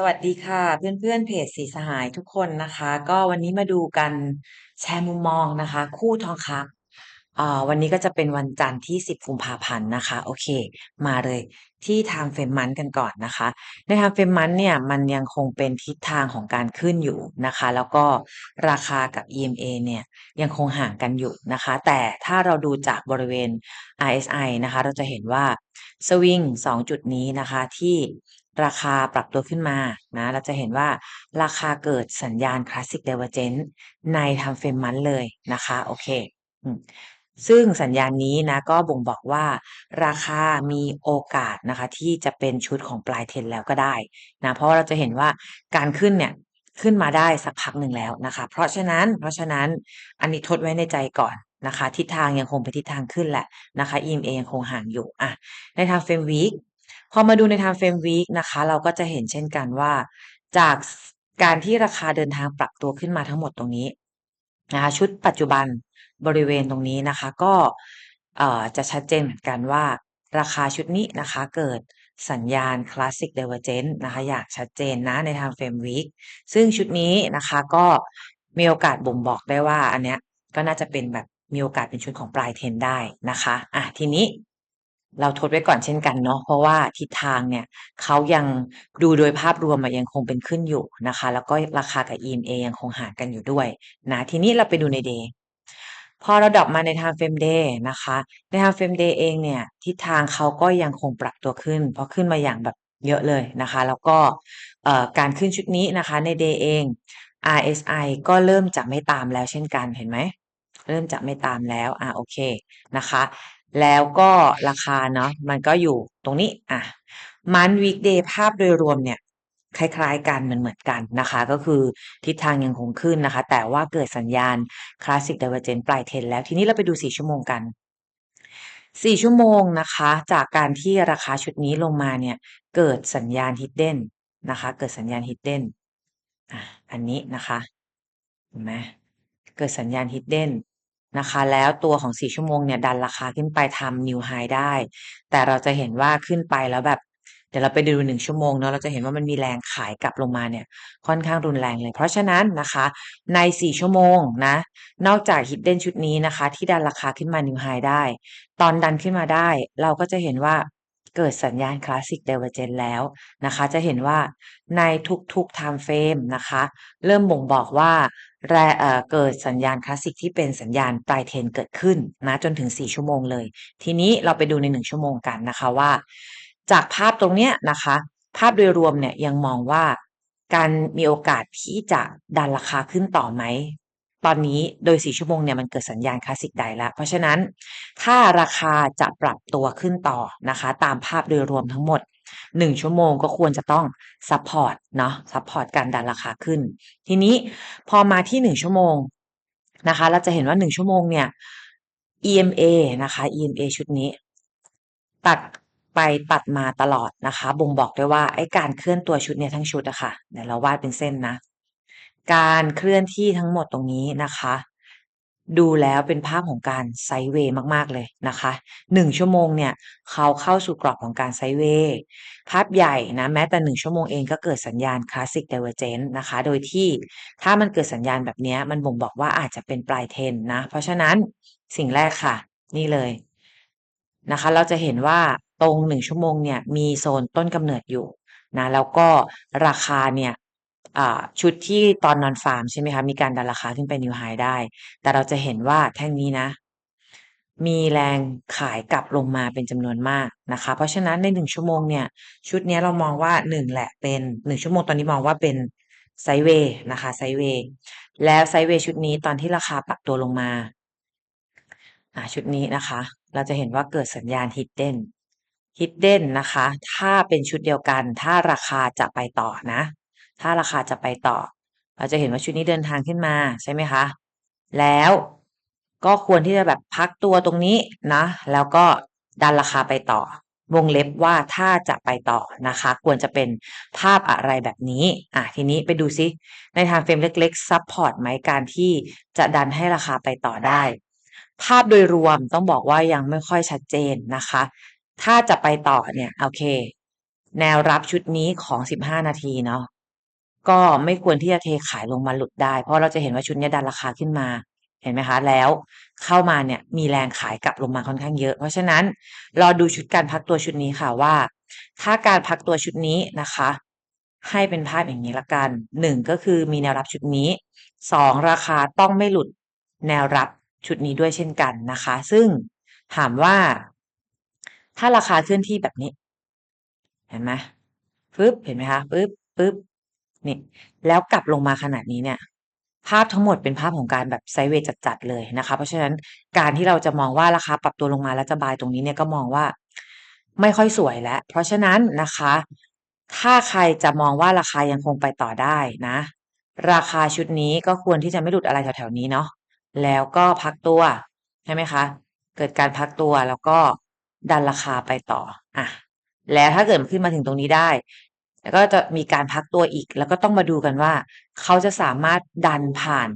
สวัสดีค่ะ เพื่อนๆเพจสีสหายทุกคนนะคะ ก็วันนี้มาดูกันแชร์มุมมองนะคะ คู่ทองคำอ่าวันนี้ก็จะเป็นวันจันทร์ที่10กุมภาพันธ์นะคะ โอเค มาเลยที่ Time Frame Month กันก่อนนะคะ ใน Time Frame Month เนี่ยมันยังคงเป็นทิศทางของการขึ้นอยู่นะคะ แล้วก็ราคากับ EMA เนี่ยยังคงห่างกันอยู่นะคะ แต่ถ้าเราดูจากบริเวณ RSI นะคะ เราจะเห็นว่าสวิง2จุดนี้นะคะที่ ราคาปรับตัวขึ้นมานะเราจะเห็นว่าราคาเกิดสัญญาณ Classic Divergence ใน Time Frame Month เลยนะคะ โอเคซึ่งสัญญาณนี้นะก็บ่งบอกว่า ราคามีโอกาสนะคะ ที่จะเป็นชุดของปลายเทนแล้วก็ได้นะเพราะเราจะเห็นว่าการขึ้นเนี่ยขึ้นมาได้สักพักหนึ่งแล้วนะคะ เพราะฉะนั้นเพราะฉะนั้นอันนี้ทดไว้ในใจก่อนนะคะ ทิศทางยังคงเป็นทิศทางขึ้นแหละนะคะ EMA ยังคงห่างอยู่อะใน Time Frame Week พอมาดูใน Time Frame Week นะคะ เราก็จะเห็นเช่นกันว่า จากการที่ราคาเดินทางปรับตัวขึ้นมาทั้งหมดตรงนี้นะคะชุดปัจจุบันบริเวณตรงนี้นะคะ ก็จะชัดเจนเหมือนกันว่า ราคาชุดนี้นะคะเกิดสัญญาณ Classic Divergence นะคะอย่างชัดเจนนะใน Time Frame Week ซึ่งชุดนี้นะคะก็มีโอกาสบ่งบอกได้ว่า อันเนี้ยก็น่าจะเป็นแบบมีโอกาสเป็นชุดของปลายเทนได้นะคะอะทีนี้ เราทดไว้ก่อนเช่นกันเนาะเพราะว่าทิศทางเนี่ยเขายังดูโดยภาพรวมยังคงเป็นขึ้นอยู่นะคะ แล้วก็ราคากับ EMA ยังคงห่างกันอยู่ด้วยนะทีนี้เราไปดูใน Day พอเราดรอปมาใน Time Frame Day นะคะ ใน Time Frame Day เองเนี่ยทิศทางเขาก็ยังคงปรับตัวขึ้น เพราะขึ้นมาอย่างแบบเยอะเลยนะคะ แล้วก็การขึ้นชุดนี้นะคะใน Day เอง RSI ก็เริ่มจะไม่ตามแล้วเช่นกันเห็นไหมเริ่มจะไม่ตามแล้ว อ่าโอเคนะคะ แล้วก็ราคาเนาะมันก็อยู่ตรงนี้อะมันวีคเดย์ภาพโดยรวมเนี่ยคล้ายๆกันมันเหมือนกันนะคะ ก็คือทิศทางยังคงขึ้นนะคะ แต่ว่าเกิดสัญญาณ Classic Divergence ปลายเทนแล้วทีนี้เราไปดู 4 ชั่วโมงกัน 4 ชั่วโมงนะคะ จากการที่ราคาชุดนี้ลงมาเนี่ย เกิดสัญญาณ Hidden นนะคะ เกิดสัญญาณ Hidden อะอันนี้นะคะเห็นไหมเกิดสัญญาณ Hidden น นะคะ แล้วตัวของ 4 ชั่วโมงเนี่ยดันราคาขึ้นไปทำ New High ได้ แต่เราจะเห็นว่าขึ้นไปแล้วแบบ เดี๋ยวเราไปดู 1 ชั่วโมงเนาะเราจะเห็นว่ามันมีแรงขายกลับลงมาเนี่ยค่อนข้างรุนแรงเลย เพราะฉะนั้นนะคะใน 4 ชั่วโมงนะ นอกจาก Hidden ชุดนี้นะคะ ที่ดันราคาขึ้นมา New High ได้ ตอนดันขึ้นมาได้ เราก็จะเห็นว่าเกิดสัญญาณ Classic Divergence แล้วนะคะ จะเห็นว่าในทุกๆ Time Frame นะคะ เริ่มบ่งบอกว่า แรเกิดสัญญาณคลาสสิกที่เป็นสัญญาณปลายเทนเกิดขึ้นนะจนถึง 4 ชั่วโมงเลย ทีนี้เราไปดูใน 1 ชั่วโมงกันนะคะว่า จากภาพตรงเนี้ยนะคะ ภาพโดยรวมเนี่ยยังมองว่าการมีโอกาสที่จะดันราคาขึ้นต่อไหม ตอนนี้โดย 4 ชั่วโมงเนี่ยมันเกิดสัญญาณคลาสสิกใดแล้ว เพราะฉะนั้นถ้าราคาจะปรับตัวขึ้นต่อนะคะ ตามภาพโดยรวมทั้งหมด 1 ชั่วโมงก็ควรจะต้องซัพพอร์ตเนาะซัพพอร์ตการดันราคาขึ้น ทีนี้พอมาที่ 1 ชั่วโมงนะคะ เราจะเห็นว่า 1 ชั่วโมงเนี่ย EMA นะคะ EMA ชุดนี้ ตัดไปตัดมาตลอดนะคะ บ่งบอกได้ว่าไอ้การเคลื่อนตัวชุดเนี่ยทั้งชุดอะค่ะเดี๋ยวเราวาดเป็นเส้นนะ การเคลื่อนที่ทั้งหมดตรงนี้นะคะ ดูแล้วเป็นภาพของการไซเวย์มาก ๆ เลยนะคะหนึ่งชั่วโมงเนี่ยเขาเข้าสู่กรอบของการไซเวย์ภาพใหญ่นะแม้แต่หนึ่งชั่วโมงเองก็เกิดสัญญาณ Classic Divergence นะคะ โดยที่ถ้ามันเกิดสัญญาณแบบนี้มันบ่งบอกว่าอาจจะเป็นปลายเทนนะ เพราะฉะนั้นสิ่งแรกค่ะ นี่เลยนะคะ เราจะเห็นว่าตรงหนึ่งชั่วโมงเนี่ยมีโซนต้นกำเนิดอยู่นะแล้วก็ราคาเนี่ย ชุดที่ตอนนอนฟาร์มใช่ไหมคะ มีการดันราคาขึ้นไปนิวไฮได้ แต่เราจะเห็นว่าแท่งนี้นะ มีแรงขายกลับลงมาเป็นจำนวนมากนะคะ เพราะฉะนั้นในหนึ่งชั่วโมงเนี่ย ชุดนี้เรามองว่าหนึ่งแหละเป็นหนึ่งชั่วโมงตอนนี้มองว่าเป็นไซเวย์นะคะไซเวย์แล้วไซเวย์ชุดนี้ตอนที่ราคาปรับตัวลงมาชุดนี้นะคะ เราจะเห็นว่าเกิดสัญญาณ hidden hidden นะคะ ถ้าเป็นชุดเดียวกัน ถ้าราคาจะไปต่อนะ ถ้าราคาจะไปต่อ เราจะเห็นว่าชุดนี้เดินทางขึ้นมาใช่ไหมคะ แล้วก็ควรที่จะแบบพักตัวตรงนี้นะ แล้วก็ดันราคาไปต่อ วงเล็บว่าถ้าจะไปต่อนะคะ ควรจะเป็นภาพอะไรแบบนี้ อะทีนี้ไปดูซิ ในทางเฟรมเล็กๆซับพอร์ตไหมการที่จะดันให้ราคาไปต่อได้ ภาพโดยรวมต้องบอกว่ายังไม่ค่อยชัดเจนนะคะ ถ้าจะไปต่อเนี่ยโอเค แนวรับชุดนี้ของ 15 นาทีเนาะ ก็ไม่ควรที่จะเทขายลงมาหลุดได้ เพราะเราจะเห็นว่าชุดนี้ดันราคาขึ้นมาเห็นไหมคะ แล้วเข้ามาเนี่ยมีแรงขายกลับลงมาค่อนข้างเยอะ เพราะฉะนั้นรอดูชุดการพักตัวชุดนี้ค่ะว่า ถ้าการพักตัวชุดนี้นะคะ ให้เป็นภาพอย่างนี้ละกันหนึ่งก็คือมีแนวรับชุดนี้สองราคาต้องไม่หลุดแนวรับชุดนี้ด้วยเช่นกันนะคะ ซึ่งถามว่า ถ้าราคาเคลื่อนที่แบบนี้ เห็นไหมปึ๊บเห็นไหมคะปึ๊บปึ๊บ นี่แล้วกลับลงมาขนาดนี้เนี่ย ภาพทั้งหมดเป็นภาพของการแบบไซเวย์จัดๆเลยนะคะ เพราะฉะนั้นการที่เราจะมองว่าราคาปรับตัวลงมาแล้วจะบายตรงนี้เนี่ยก็มองว่าไม่ค่อยสวยแล้ว เพราะฉะนั้นนะคะ ถ้าใครจะมองว่าราคายังคงไปต่อได้นะ ราคาชุดนี้ก็ควรที่จะไม่หลุดอะไรแถวๆนี้เนาะแล้วก็พักตัวใช่ไหมคะ เกิดการพักตัวแล้วก็ดันราคาไปต่ออะแล้วถ้าเกิดขึ้นมาถึงตรงนี้ได้ แล้วก็จะมีการพักตัวอีก แล้วก็ต้องมาดูกันว่า เขาจะสามารถดันผ่าน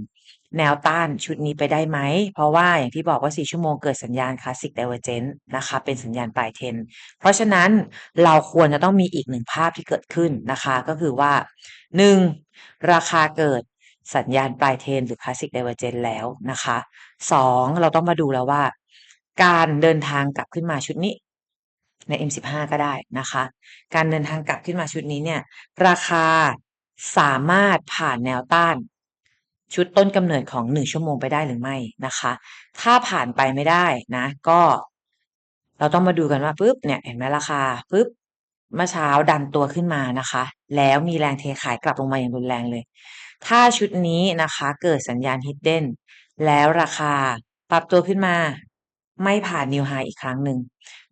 แนวต้านชุดนี้ไปได้ไหม เพราะว่าอย่างที่บอกว่า 4 ชั่วโมงเกิดสัญญาณคลาสสิก Divergence นะคะ เป็นสัญญาณปลายเทน เพราะฉะนั้นเราควรจะต้องมีอีกหนึ่งภาพที่เกิดขึ้นนะคะ ก็คือว่า 1. ราคาเกิดสัญญาณปลายเทนหรือ Classic Divergence แล้วนะคะ 2. เราต้องมาดูแล้วว่า การเดินทางกลับขึ้นมาชุดนี้ ใน M15 ก็ได้นะคะ การเดินทางกลับขึ้นมาชุดนี้เนี่ย ราคาสามารถผ่านแนวต้าน ชุดต้นกำเนิดของ 1 ชั่วโมงไปได้หรือไม่นะคะ ถ้าผ่านไปไม่ได้นะ ก็ เราต้องมาดูกันว่าปุ๊บเนี่ยเห็นไหมราคาปุ๊บเมื่อเช้าดันตัวขึ้นมานะคะ แล้วมีแรงเทขายกลับลงมาอย่างรุนแรงเลย ถ้าชุดนี้นะคะเกิดสัญญาณ hidden แล้วราคาปรับตัวขึ้นมา ไม่ผ่านนิวไฮอีกครั้งหนึ่ง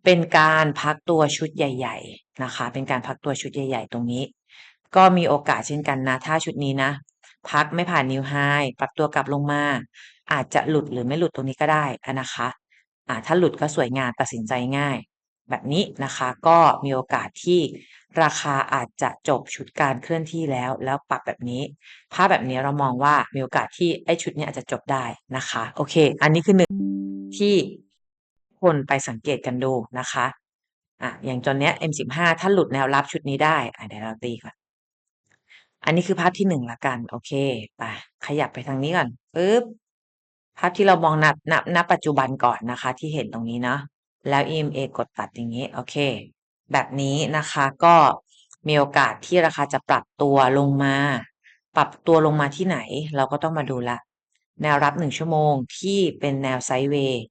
เป็นการพักตัวชุดใหญ่ๆนะคะ เป็นการพักตัวชุดใหญ่ ๆ ตรงนี้ ก็มีโอกาสเช่นกันนะ ถ้าชุดนี้นะ พักไม่ผ่านนิวไฮปรับตัวกลับลงมา อาจจะหลุดหรือไม่หลุดตรงนี้ก็ได้นะคะอ่าถ้าหลุดก็สวยงามตัดสินใจง่าย แบบนี้นะคะก็มีโอกาสที่ราคาอาจจะจบชุดการเคลื่อนที่แล้ว แล้วปรับแบบนี้ภาพแบบนี้เรามองว่ามีโอกาสที่ไอ้ชุดนี้อาจจะจบได้นะคะ โอเค อันนี้คือหนึ่งที่ คนไปสังเกตกันดูนะคะอะอย่างตอนเนี้ย M15 ถ้าหลุดแนวรับชุดนี้ได้อะเดี๋ยวเราตีก่อน อันนี้คือภาพที่หนึ่งละกัน โอเคไปขยับไปทางนี้ก่อนปึ๊บภาพที่เรามองนับนับณปัจจุบันก่อนนะคะ ที่เห็นตรงนี้เนาะแล้ว EMA กดตัดอย่างนี้ โอเค แบบนี้นะคะก็มีโอกาสที่ราคาจะปรับตัวลงมา ปรับตัวลงมาที่ไหน เราก็ต้องมาดูละ แนวรับหนึ่งชั่วโมงที่เป็นแนวไซด์เวย์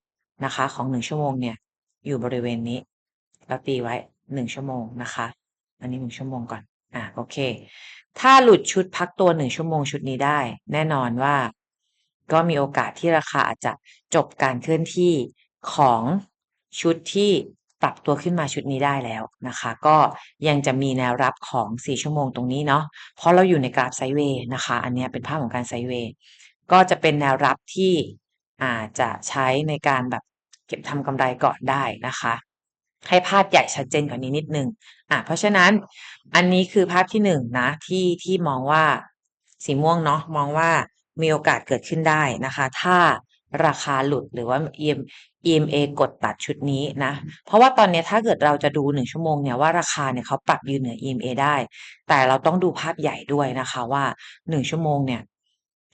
นะคะ ของหนึ่งชั่วโมงเนี่ยอยู่บริเวณนี้เราตีไว้หนึ่งชั่วโมงนะคะ อันนี้หนึ่งชั่วโมงก่อนอะโอเค ถ้าหลุดชุดพักตัวหนึ่งชั่วโมงชุดนี้ได้ แน่นอนว่า ก็มีโอกาสที่ราคาอาจจะจบการเคลื่อนที่ของชุดที่ปรับตัวขึ้นมาชุดนี้ได้แล้วนะคะ ก็ยังจะมีแนวรับของ 4 ชั่วโมงตรงนี้เนาะเพราะเราอยู่ในกราฟไซเวย์นะคะ อันนี้เป็นภาพของการไซเวย์ก็จะเป็นแนวรับที่อาจจะใช้ในการแบบ เก็บทำกำไรก่อนได้นะคะ ให้ภาพใหญ่ชัดเจนกว่านี้นิดนึงอะเพราะฉะนั้นอันนี้คือภาพที่หนึ่งนะที่ที่มองว่าสีม่วงเนาะมองว่ามีโอกาสเกิดขึ้นได้นะคะ ถ้าราคาหลุดหรือว่า EM EMA กดตัดชุดนี้นะ เพราะว่าตอนนี้ถ้าเกิดเราจะดูหนึ่งชั่วโมงเนี่ยว่าราคาเนี่ยเขาปรับยืนเหนือ EMA ได้ แต่เราต้องดูภาพใหญ่ด้วยนะคะว่าหนึ่งชั่วโมงเนี่ย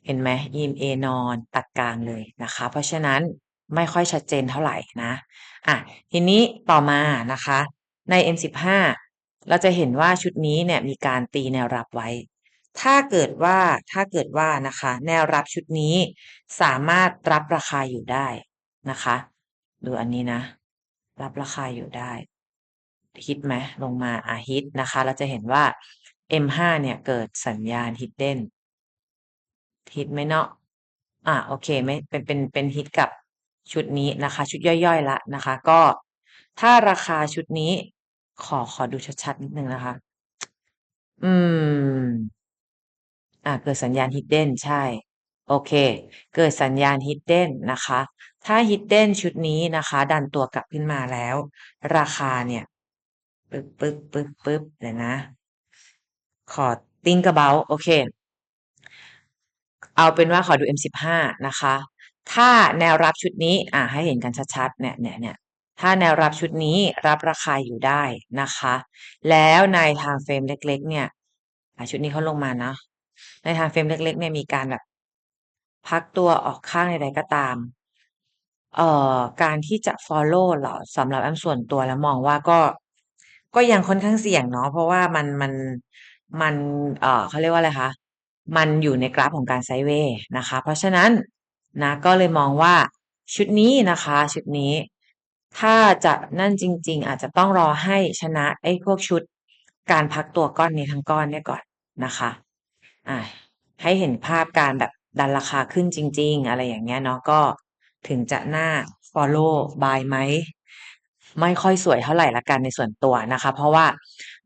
เห็นไหม EMA นอนตัดกลางเลยนะคะ เพราะฉะนั้น ไม่ค่อยชัดเจนเท่าไหร่นะอะทีนี้ต่อมานะคะ ใน M15 เราจะเห็นว่าชุดนี้เนี่ยมีการตีแนวรับไว้ ถ้าเกิดว่าถ้าเกิดว่านะคะ แนวรับชุดนี้สามารถรับราคาอยู่ได้นะคะ ดูอันนี้นะ รับราคาอยู่ได้ฮิตไหมลงมาอะฮิตนะคะ เราจะเห็นว่า M5 เนี่ยเกิดสัญญาณ hidden ฮิตไหมเนาะอะโอเคไม่เป็นเป็นเป็นฮิตกับ ชุดนี้นะคะ ชุดย่อยๆละนะคะ ก็ถ้าราคาชุดนี้ขอขอดูชัดๆนิดนึงนะคะ อืม อ่าเกิดสัญญาณ hidden ใช่ โอเค เกิดสัญญาณ hidden นะคะ ถ้า hidden ชุดนี้นะคะ ดันตัวกลับขึ้นมาแล้ว ราคาเนี่ยปึ๊บปึ๊บปึ๊บปึ๊บเดี๋ยวนะ ขอติ้งกระเบาโอเค เอาเป็นว่าขอดู M15 นะคะ ถ้าแนวรับชุดนี้อ่าให้เห็นกันชัดๆเนี่ยเนี่ยเนี่ยถ้าแนวรับชุดนี้รับราคาอยู่ได้นะคะ แล้วในทางเฟรมเล็ก ๆ เนี่ยชุดนี้เขาลงมานะ ในทางเฟรมเล็ก ๆ เนี่ยมีการแบบ พักตัวออกข้างใดๆก็ตามเอ่อการที่จะ follow เหรอสำหรับแอมส่วนตัวแล้วมองว่าก็ก็ยังค่อนข้างเสี่ยงเนาะเพราะว่ามันมันมันเอ่อเขาเรียกว่าอะไรคะมันอยู่ในกราฟของการไซเวย์นะคะ เพราะฉะนั้น นะก็เลยมองว่าชุดนี้นะคะ ชุดนี้ ถ้าจะนั่นจริง ๆ อาจจะต้องรอให้ชนะไอ้พวกชุดการพักตัวก้อนนี้ทั้งก้อนเนี่ยก่อนนะคะอ่าให้เห็นภาพการแบบดันราคาขึ้นจริง ๆ อะไรอย่างเงี้ยเนาะก็ถึงจะหน่า follow buy ไหมไม่ค่อยสวยเท่าไหร่ละกันในส่วนตัวนะคะ เพราะว่า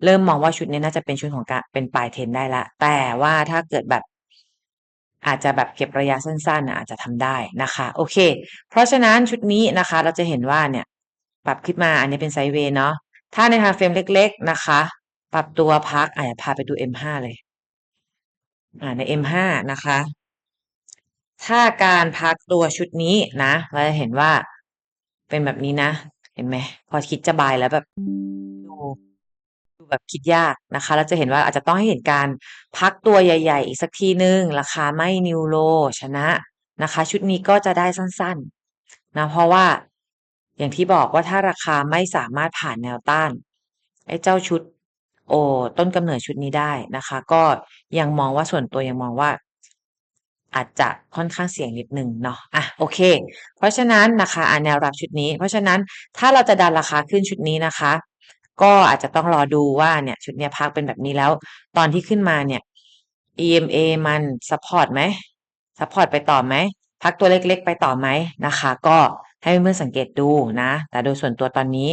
เริ่มมองว่าชุดนี้น่าจะเป็นชุดของการเป็นปลายเทรนได้ล้วแต่ว่าถ้าเกิดแบบ อาจจะแบบเก็บระยะสั้นๆนะอาจจะทำได้นะคะ โอเค เพราะฉะนั้นชุดนี้นะคะ เราจะเห็นว่าเนี่ย ปรับขึ้นมาอันนี้เป็นไซด์เวย์เนาะถ้าในทางเฟรมเล็ก ๆนะคะ ปรับตัวพักอาจจะพาไปดู M5 เลยอ่าใน M5 นะคะ ถ้าการพักตัวชุดนี้นะ เราจะเห็นว่าเป็นแบบนี้นะ เห็นไหมพอคิดจะบายแล้วแบบ แบบคิดยากนะคะ เราจะเห็นว่าอาจจะต้องให้เห็นการพักตัวใหญ่ ๆ อีกสักทีหนึ่งราคาไม่นิวโลชนะนะคะ ชุดนี้ก็จะได้สั้นๆนะเพราะว่าอย่างที่บอกว่าถ้าราคาไม่สามารถผ่านแนวต้านไอ้เจ้าชุด โอต้นกำเนิดชุดนี้ได้นะคะ ก็ยังมองว่าส่วนตัวยังมองว่า อาจจะค่อนข้างเสี่ยงนิดหนึ่งเนาะอะโอเค เพราะฉะนั้นนะคะอ่าแนวรับชุดนี้ เพราะฉะนั้นถ้าเราจะดันราคาขึ้นชุดนี้นะคะ ก็อาจจะต้องรอดูว่าเนี่ยชุดเนี้ยพักเป็นแบบนี้แล้ว ตอนที่ขึ้นมาเนี่ย EMA มันซัพพอร์ตไหมซัพพอร์ตไปต่อไหมพักตัวเล็กๆ ไปต่อไหมนะคะ ก็ให้เพื่อนๆสังเกตดูนะ แต่โดยส่วนตัวตอนนี้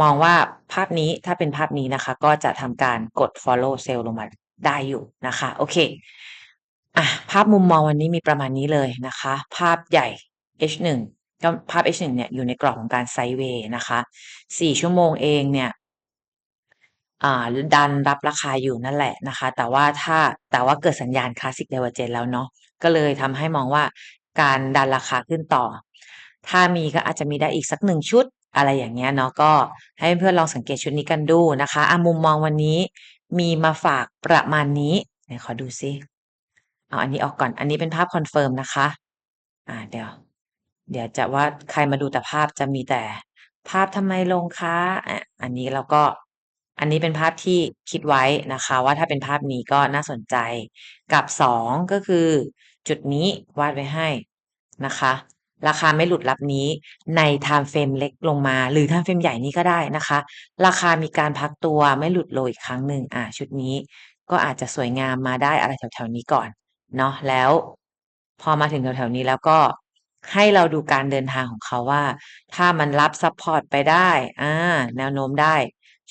มองว่าภาพนี้ถ้าเป็นภาพนี้นะคะ ก็จะทำการกด follow sell ลงมาได้อยู่นะคะ โอเคอะภาพมุมมองวันนี้มีประมาณนี้เลยนะคะ ภาพใหญ่ H1 ภาพ H1 เนี่ยอยู่ในกรอบของการไซเวย์นะคะ4ชั่วโมงเองเนี่ยดันรับราคาอยู่นั่นแหละนะคะ แต่ว่าถ้าแต่ว่าเกิดสัญญาณ Classic Divergence แล้วเนาะก็เลยทำให้มองว่าการดันราคาขึ้นต่อ ถ้ามีก็อาจจะมีได้อีกสักหนึ่งชุดอะไรอย่างเงี้ยเนาะก็ให้เพื่อนลองสังเกตชุดนี้กันดูนะคะอะมุมมองวันนี้มีมาฝากประมาณนี้ไหนขอดูซิเอาอันนี้ออกก่อนอันนี้เป็นภาพคอนเฟิร์มนะคะ อ่าเดี๋ยว เดี๋ยวจะว่าใครมาดูแต่ภาพจะมีแต่ภาพทำไมลงคะอะอันนี้เราก็อันนี้เป็นภาพที่คิดไว้นะคะ ว่าถ้าเป็นภาพนี้ก็น่าสนใจ กับสองก็คือจุดนี้วาดไว้ให้นะคะ ราคาไม่หลุดรับนี้ใน time frame เล็กลงมา หรือ time frame ใหญ่นี้ก็ได้นะคะ ราคามีการพักตัวไม่หลุดโลอีกครั้งหนึ่งอ่าชุดนี้ก็อาจจะสวยงามมาได้อะไรแถวๆนี้ก่อนเนาะแล้ว พอมาถึงแถวๆนี้แล้วก็ ให้เราดูการเดินทางของเขาว่า ถ้ามันรับซัพพอร์ตไปได้อ่าแนวโน้มได้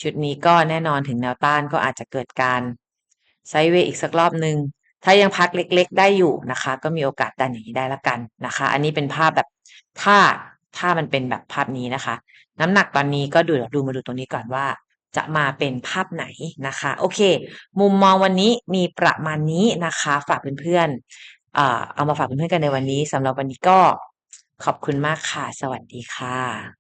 ชุดนี้ก็แน่นอนถึงแนวต้านก็อาจจะเกิดการไซด์เวย์อีกสักรอบหนึ่งถ้ายังพักเล็ก ๆ ได้อยู่นะคะ ก็มีโอกาสดันอย่างนี้ได้ละกันนะคะ อันนี้เป็นภาพแบบถ้าถ้ามันเป็นแบบภาพนี้นะคะ น้ำหนักตอนนี้ก็ดูดูมาดูตรงนี้ก่อนว่า จะมาเป็นภาพไหนนะคะ โอเค มุมมองวันนี้มีประมาณนี้นะคะ ฝากเพื่อนๆ อ่อเอามาฝากเพื่อนๆกันในวันนี้สำหรับวันนี้ก็ขอบคุณมากค่ะ สวัสดีค่ะ